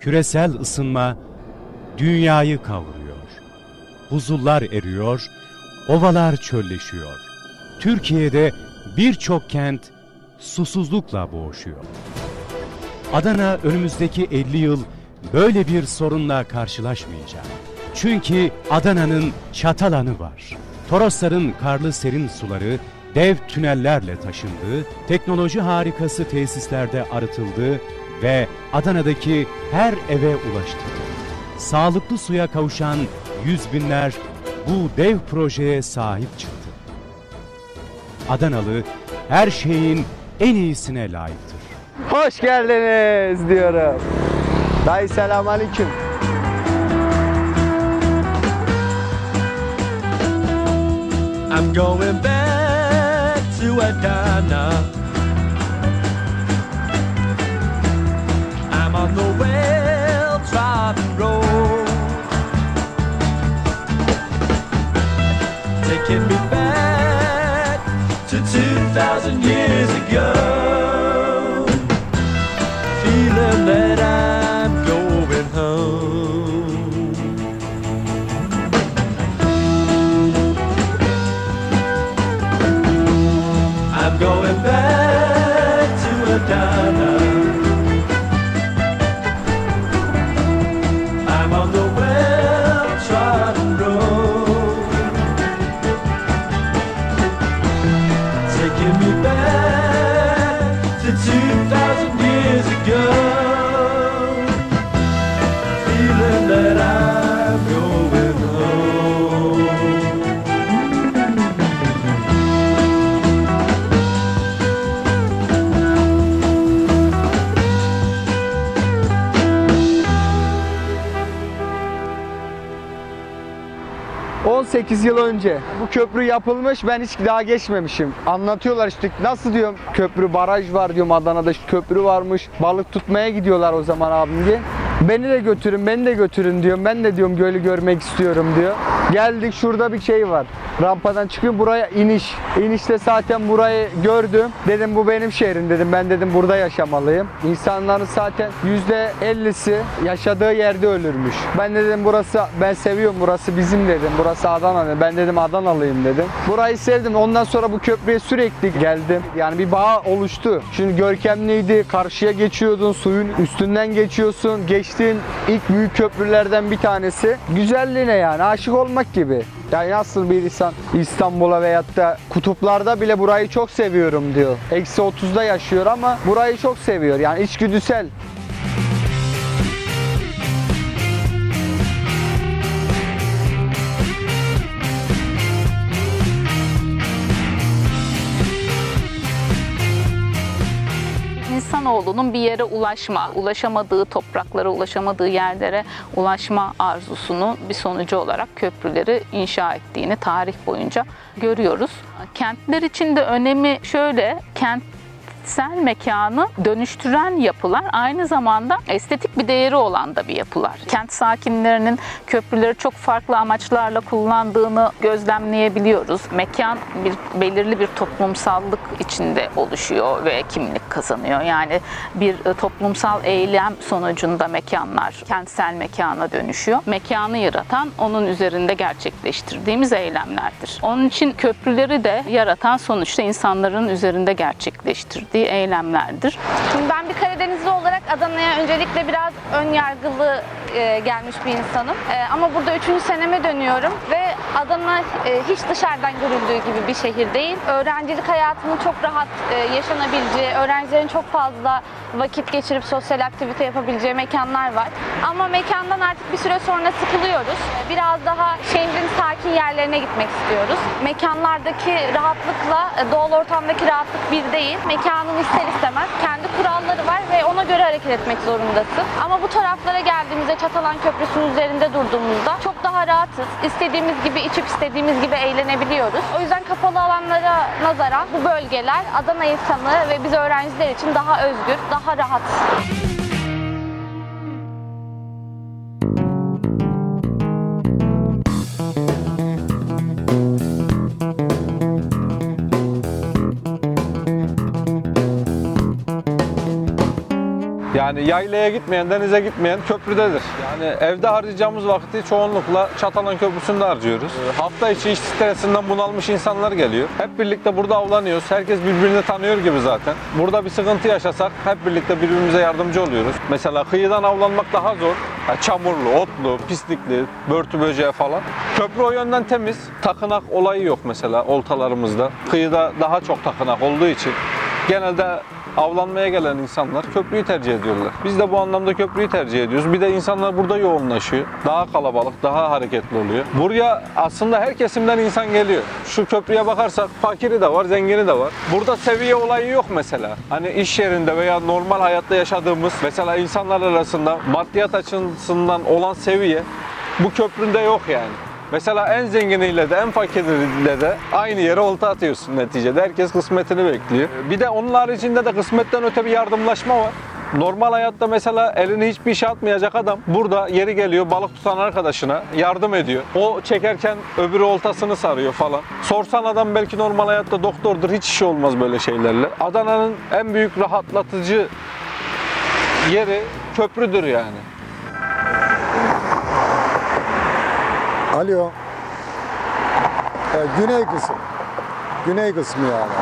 küresel ısınma dünyayı kavuruyor. Buzullar eriyor, ovalar çölleşiyor. Türkiye'de birçok kent susuzlukla boğuşuyor. Adana önümüzdeki 50 yıl böyle bir sorunla karşılaşmayacak. Çünkü Adana'nın Çatalan'ı var. Torosların karlı serin suları dev tünellerle taşındı, teknoloji harikası tesislerde arıtıldı ve Adana'daki her eve ulaştı. Sağlıklı suya kavuşan yüz binler bu dev projeye sahip çıktı. Adanalı her şeyin en iyisine layıktır. Hoş geldiniz diyorum. Dayı selam aleyküm. I'm going back to Adana. The well-trodden road, taking me back to 2,000 years ago. Feeling that I'm going home. I'm going back 8 yıl önce. Bu köprü yapılmış ben hiç daha geçmemişim. Anlatıyorlar işte nasıl diyorum köprü baraj var diyorum Adana'da işte köprü varmış. Balık tutmaya gidiyorlar o zaman abim diye. Beni de götürün, beni de götürün diyorum. Ben de diyorum gölü görmek istiyorum diyor. Geldik şurada bir şey var. Rampadan çıkıyorum buraya iniş. İnişte zaten burayı gördüm. Dedim bu benim şehrim dedim. Ben dedim burada yaşamalıyım. İnsanların zaten %50'si yaşadığı yerde ölürmüş. Ben de dedim burası ben seviyorum burası bizim dedim. Burası Adana dedim. Ben dedim Adanalıyım dedim. Burayı sevdim. Ondan sonra bu köprüye sürekli geldim. Yani bir bağ oluştu. Şimdi görkemliydi. Karşıya geçiyordun. Suyun üstünden geçiyorsun. Geçtiğin ilk büyük köprülerden bir tanesi. Güzelliğine yani aşık olmak gibi. Yani nasıl bir insan İstanbul'a veyahut da kutuplarda bile burayı çok seviyorum diyor. Eksi 30'da yaşıyor ama burayı çok seviyor. Yani içgüdüsel. İnsanoğlunun bir yere ulaşma, ulaşamadığı topraklara, ulaşamadığı yerlere ulaşma arzusunun bir sonucu olarak köprüleri inşa ettiğini tarih boyunca görüyoruz. Kentler için de önemi şöyle, kent kentsel mekanı dönüştüren yapılar aynı zamanda estetik bir değeri olan da bir yapılar. Kent sakinlerinin köprüleri çok farklı amaçlarla kullandığını gözlemleyebiliyoruz. Mekan bir belirli bir toplumsallık içinde oluşuyor ve kimlik kazanıyor. Yani bir e, toplumsal eylem sonucunda mekanlar kentsel mekana dönüşüyor. Mekanı yaratan onun üzerinde gerçekleştirdiğimiz eylemlerdir. Onun için köprüleri de yaratan sonuçta insanların üzerinde gerçekleştirdiği eylemlerdir. Şimdi ben bir Karadenizli olarak Adana'ya öncelikle biraz ön yargılı e, gelmiş bir insanım. E, ama burada üçüncü seneme dönüyorum ve Adana e, hiç dışarıdan görüldüğü gibi bir şehir değil. Öğrencilik hayatının çok rahat e, yaşanabileceği, öğrencilerin çok fazla vakit geçirip sosyal aktivite yapabileceği mekanlar var. Ama mekandan artık bir süre sonra sıkılıyoruz. Biraz daha şehrin sakin yerlerine gitmek istiyoruz. Mekanlardaki rahatlıkla e, doğal ortamdaki rahatlık bir değil. Mekanın ister istemez kendi kuralları var ve ona göre hareket etmek zorundasın. Ama bu taraflara geldiğimizde Çatalan Köprüsü'nün üzerinde durduğumuzda çok daha rahatız. İstediğimiz gibi içip istediğimiz gibi eğlenebiliyoruz. O yüzden kapalı alanlara nazaran bu bölgeler Adana insanı ve biz öğrenciler için daha özgür, daha rahat. Yani yaylaya gitmeyen, denize gitmeyen köprüdedir. Yani evde harcayacağımız vakti çoğunlukla Çatalan Köprüsü'nde harcıyoruz. Ee, Hafta içi iş stresinden bunalmış insanlar geliyor. Hep birlikte burada avlanıyoruz. Herkes birbirini tanıyor gibi zaten. Burada bir sıkıntı yaşasak hep birlikte birbirimize yardımcı oluyoruz. Mesela kıyıdan avlanmak daha zor. Ya çamurlu, otlu, pislikli, börtü böceği falan. Köprü o yönden temiz. Takınak olayı yok mesela oltalarımızda. Kıyıda daha çok takınak olduğu için genelde avlanmaya gelen insanlar köprüyü tercih ediyorlar. Biz de bu anlamda köprüyü tercih ediyoruz. Bir de insanlar burada yoğunlaşıyor. Daha kalabalık, daha hareketli oluyor. Buraya aslında her kesimden insan geliyor. Şu köprüye bakarsak fakiri de var, zengini de var. Burada seviye olayı yok mesela. Hani iş yerinde veya normal hayatta yaşadığımız mesela insanlar arasında maddiyat açısından olan seviye bu köpründe yok yani. Mesela en zenginiyle de en fakiriyle de aynı yere olta atıyorsun neticede. Herkes kısmetini bekliyor. Bir de onun haricinde de kısmetten öte bir yardımlaşma var. Normal hayatta mesela elini hiçbir işe atmayacak adam burada yeri geliyor balık tutan arkadaşına yardım ediyor. O çekerken öbürü oltasını sarıyor falan. Sorsan adam belki normal hayatta doktordur hiç işi olmaz böyle şeylerle. Adana'nın en büyük rahatlatıcı yeri köprüdür yani. Alo. E, güney kısım. Güney kısmı yani.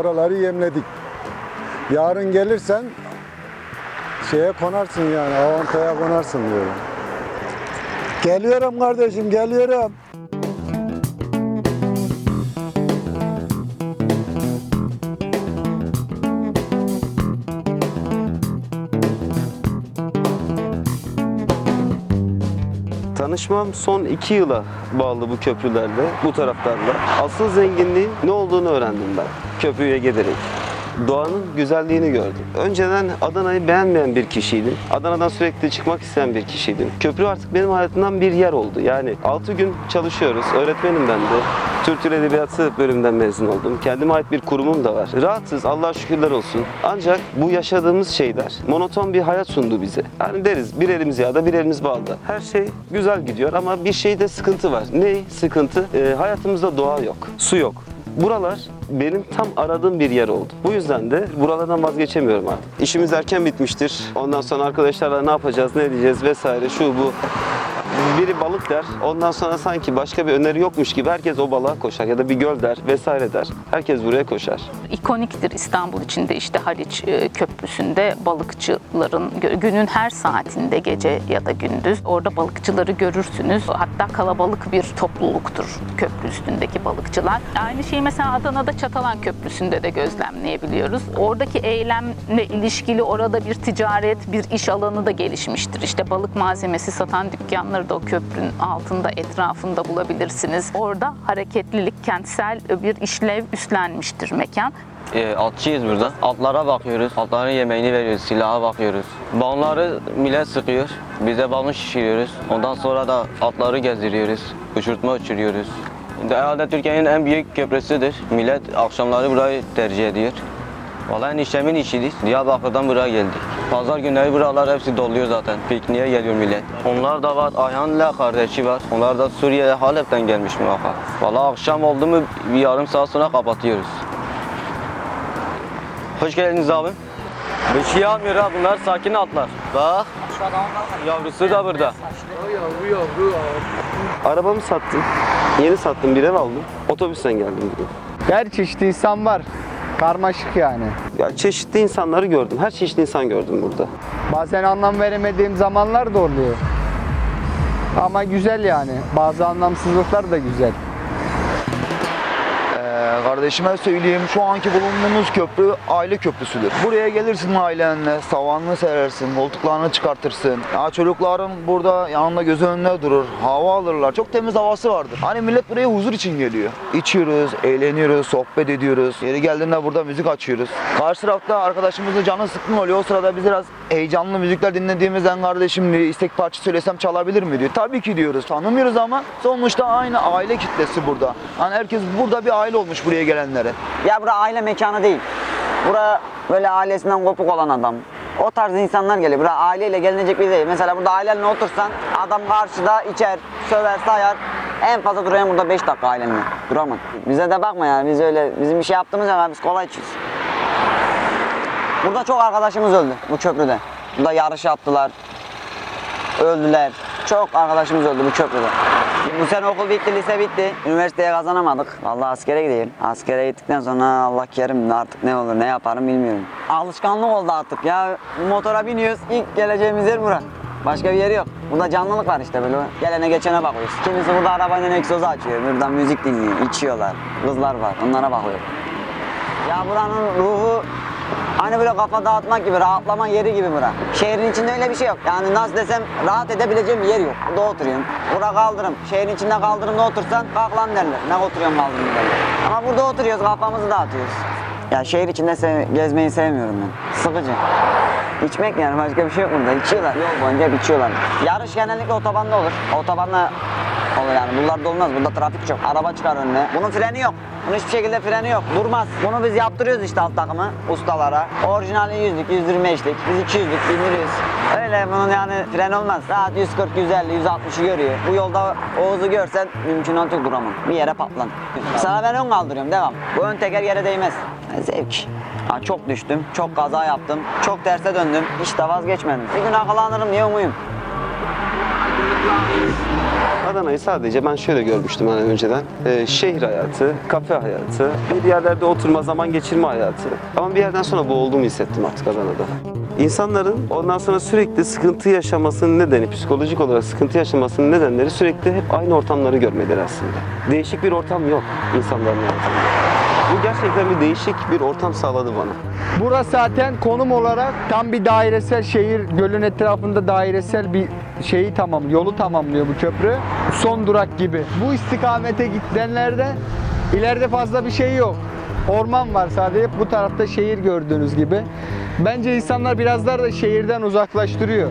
Oraları yemledik. Yarın gelirsen şeye konarsın yani. Avantaya konarsın diyorum. Geliyorum kardeşim, geliyorum. Tanışmam son iki yıla bağlı bu köprülerle, bu taraflarla. Asıl zenginliğin ne olduğunu öğrendim ben köprüye giderek. Doğanın güzelliğini gördüm. Önceden Adana'yı beğenmeyen bir kişiydim. Adana'dan sürekli çıkmak isteyen bir kişiydim. Köprü artık benim hayatımdan bir yer oldu. Yani 6 gün çalışıyoruz. Öğretmenim ben de. Türk Edebiyatı bölümünden mezun oldum. Kendime ait bir kurumum da var. Rahatız, Allah'a şükürler olsun. Ancak bu yaşadığımız şeyler monoton bir hayat sundu bize. Yani deriz bir elimiz yağda bir elimiz balda. Her şey güzel gidiyor ama bir şeyde sıkıntı var. Ne sıkıntı? Ee, hayatımızda doğa yok, su yok. Buralar benim tam aradığım bir yer oldu. Bu yüzden de buralardan vazgeçemiyorum artık. İşimiz erken bitmiştir. Ondan sonra arkadaşlarla ne yapacağız, ne edeceğiz vesaire şu bu. Biri balık der. Ondan sonra sanki başka bir öneri yokmuş gibi herkes o balığa koşar ya da bir göl der vesaire der. Herkes buraya koşar. ikoniktir İstanbul içinde işte Haliç e, Köprüsü'nde balıkçıların günün her saatinde gece ya da gündüz orada balıkçıları görürsünüz. Hatta kalabalık bir topluluktur köprü üstündeki balıkçılar. Aynı şeyi mesela Adana'da Çatalan Köprüsü'nde de gözlemleyebiliyoruz. Oradaki eylemle ilişkili orada bir ticaret, bir iş alanı da gelişmiştir. İşte balık malzemesi satan dükkanları da o köprünün altında, etrafında bulabilirsiniz. Orada hareketlilik, kentsel bir işlev üstlenmiştir mekan. E, atçıyız burada. Atlara bakıyoruz. Atların yemeğini veriyoruz. Silaha bakıyoruz. Balonları millet sıkıyor. Biz de balon şişiriyoruz. Ondan sonra da atları gezdiriyoruz. Uçurtma uçuruyoruz. Herhalde Türkiye'nin en büyük köprüsüdür. Millet akşamları burayı tercih ediyor. Vallahi eniştemin işidir. Diyarbakır'dan buraya geldik. Pazar günleri buralar hepsi doluyor zaten. Pikniğe geliyor millet. Onlar da var. Ayhan'la kardeşi var. Onlar da Suriye Halep'ten gelmiş muhakkak. Vallahi akşam oldu mu bir yarım saat sonra kapatıyoruz. Hoş geldiniz abim. Bir şey almıyor ha bunlar sakin atlar. Bak. Yavrusu da burada. Arabamı sattım. Yeni sattım bir ev aldım. Otobüsten geldim buraya. Her çeşit insan var. Karmaşık yani. Ya çeşitli insanları gördüm. Her çeşitli insan gördüm burada. Bazen anlam veremediğim zamanlar da oluyor. Ama güzel yani. Bazı anlamsızlıklar da güzel. Kardeşime söyleyeyim şu anki bulunduğumuz köprü aile köprüsüdür. Buraya gelirsin ailenle, savanını serersin, koltuklarını çıkartırsın. Ya çocukların burada yanında gözü önüne durur, hava alırlar. Çok temiz havası vardır. Hani millet buraya huzur için geliyor. İçiyoruz, eğleniyoruz, sohbet ediyoruz. Yeri geldiğinde burada müzik açıyoruz. Karşı tarafta arkadaşımızın canı sıkkın oluyor. O sırada biz biraz heyecanlı müzikler dinlediğimizden kardeşim istek parça söylesem çalabilir mi diyor. Tabii ki diyoruz. Tanımıyoruz ama sonuçta aynı aile kitlesi burada. Hani herkes burada bir aile olmuş buraya gelenlere. Ya bura aile mekanı değil. Bura böyle ailesinden kopuk olan adam. O tarz insanlar geliyor. Bura aileyle gelinecek bir değil. Mesela burada ailenle otursan adam karşıda içer, söver, sayar. En fazla durayım burada 5 dakika ailemle. Duramam. Bize de bakma yani. Biz öyle bizim bir şey yaptığımız zaman biz kolay içiyoruz. Burada çok arkadaşımız öldü bu köprüde. Burada yarış yaptılar. Öldüler. Çok arkadaşımız öldü bu köprüde. Bu sene okul bitti, lise bitti. Üniversiteye kazanamadık. Vallahi askere gideyim. Askere gittikten sonra Allah kerim artık ne olur ne yaparım bilmiyorum. Alışkanlık oldu artık ya. Motora biniyoruz. ilk geleceğimiz yer bura. Başka bir yeri yok. Burada canlılık var işte böyle. Gelene geçene bakıyoruz. Kimisi burada arabanın egzozu açıyor. Buradan müzik dinliyor. içiyorlar. Kızlar var. Onlara bakıyor. Ya buranın ruhu hani böyle kafa dağıtmak gibi, rahatlama yeri gibi bura. Şehrin içinde öyle bir şey yok. Yani nasıl desem rahat edebileceğim bir yer yok. Burada oturuyorum. Bura kaldırım. Şehrin içinde kaldırımda otursan kalk lan derler. Ne oturuyorsun kaldırımda derler. Ama burada oturuyoruz kafamızı dağıtıyoruz. Ya şehir içinde sev- gezmeyi sevmiyorum ben. Sıkıcı. İçmek yani başka bir şey yok burada. İçiyorlar. Yol boyunca içiyorlar. Yarış genellikle otobanda olur. Otobanda olur yani. Buralarda olmaz. Burada trafik çok. Araba çıkar önüne. Bunun freni yok. Bunun hiçbir şekilde freni yok. Durmaz. Bunu biz yaptırıyoruz işte alt takımı ustalara. Orijinali 100'lük, 125'lik. Biz 200'lük bindiriyoruz. Öyle bunun yani fren olmaz. Rahat 140, 150, 160'ı görüyor. Bu yolda Oğuz'u görsen mümkün yok duramam. Bir yere patlan. Sana ben ön kaldırıyorum devam. Bu ön teker yere değmez. Zevk. Ha, çok düştüm, çok kaza yaptım, çok terse döndüm. Hiç de vazgeçmedim. Bir gün akıllanırım diye umuyum. Adana'yı sadece ben şöyle görmüştüm hani önceden. Ee, şehir hayatı, kafe hayatı, bir yerlerde oturma, zaman geçirme hayatı. Ama bir yerden sonra boğulduğumu hissettim artık Adana'da. İnsanların ondan sonra sürekli sıkıntı yaşamasının nedeni, psikolojik olarak sıkıntı yaşamasının nedenleri sürekli hep aynı ortamları görmeleri aslında. Değişik bir ortam yok insanların hayatında. Bu gerçekten bir değişik bir ortam sağladı bana. Burası zaten konum olarak tam bir dairesel şehir, gölün etrafında dairesel bir şeyi tamam, yolu tamamlıyor bu köprü. Son durak gibi. Bu istikamete gidenlerde ileride fazla bir şey yok. Orman var sadece bu tarafta şehir gördüğünüz gibi. Bence insanlar birazlar da şehirden uzaklaştırıyor.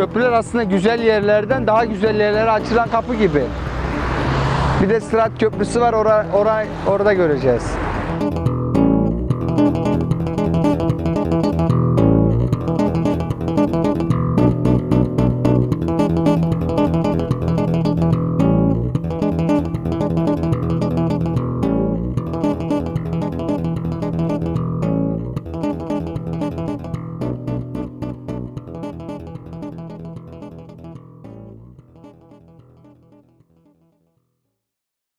Köprüler aslında güzel yerlerden daha güzel yerlere açılan kapı gibi. Bir de Sırat Köprüsü var, ora, ora, orada göreceğiz.